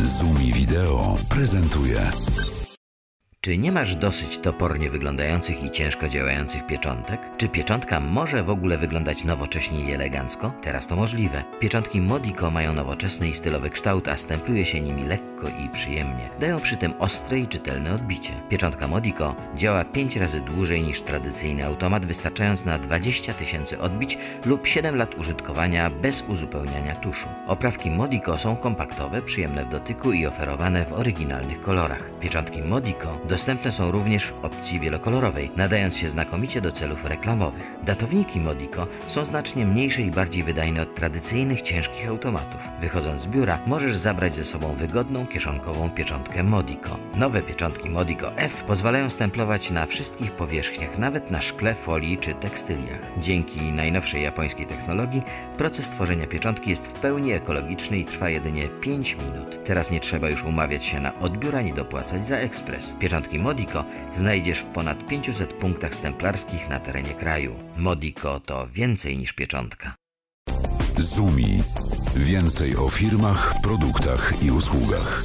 Zumi Wideo prezentuje. Czy nie masz dosyć topornie wyglądających i ciężko działających pieczątek? Czy pieczątka może w ogóle wyglądać nowocześnie i elegancko? Teraz to możliwe. Pieczątki Modico mają nowoczesny i stylowy kształt, a stempluje się nimi lekko i przyjemnie. Dają przy tym ostre i czytelne odbicie. Pieczątka Modico działa 5 razy dłużej niż tradycyjny automat, wystarczając na 20 tysięcy odbić lub 7 lat użytkowania bez uzupełniania tuszu. Oprawki Modico są kompaktowe, przyjemne w dotyku i oferowane w oryginalnych kolorach. Pieczątki Modico Dostępne są również w opcji wielokolorowej, nadając się znakomicie do celów reklamowych. Datowniki Modico są znacznie mniejsze i bardziej wydajne od tradycyjnych ciężkich automatów. Wychodząc z biura, możesz zabrać ze sobą wygodną kieszonkową pieczątkę Modico. Nowe pieczątki Modico F pozwalają stemplować na wszystkich powierzchniach, nawet na szkle, folii czy tekstyliach. Dzięki najnowszej japońskiej technologii proces tworzenia pieczątki jest w pełni ekologiczny i trwa jedynie 5 minut. Teraz nie trzeba już umawiać się na odbiór ani dopłacać za ekspres. Pieczątki Modico znajdziesz w ponad 500 punktach stemplarskich na terenie kraju. Modico to więcej niż pieczątka. Zumi. Więcej o firmach, produktach i usługach.